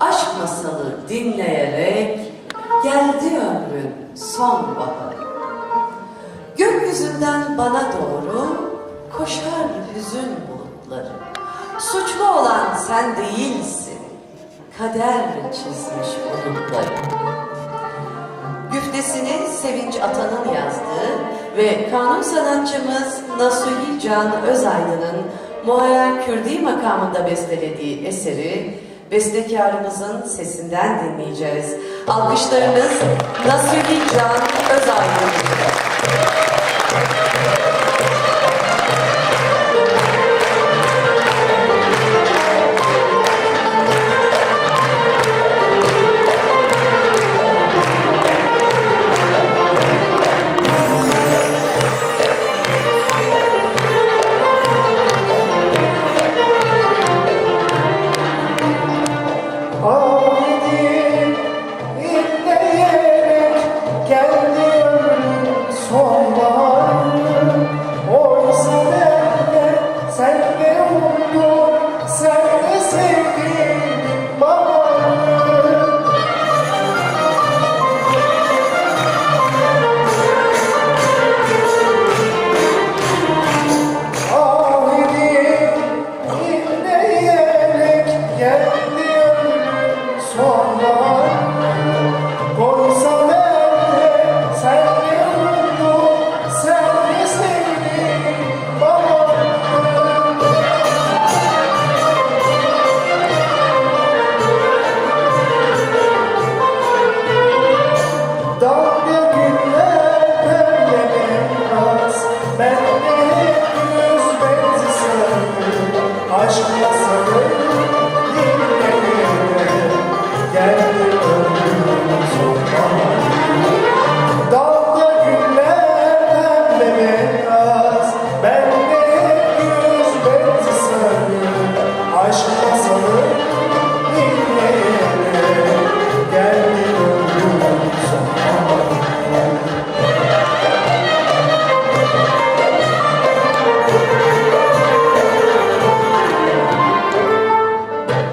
aşk masalı dinleyerek geldi ömrün son baharı. Gökyüzünden bana doğru koşar hüzün bulutları. Suçlu olan sen değilsin, kader çizmiş bulutları. Güftesini Sevinç Atan'ın yazdığı ve kanun sanatçımız Nasuhi Can Özaydın'ın Muayyer Kürdi makamında bestelediği eseri bestekarımızın sesinden dinleyeceğiz. Alkışlarınız Nasuhi Can Özaydın.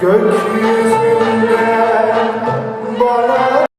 gökyüzünde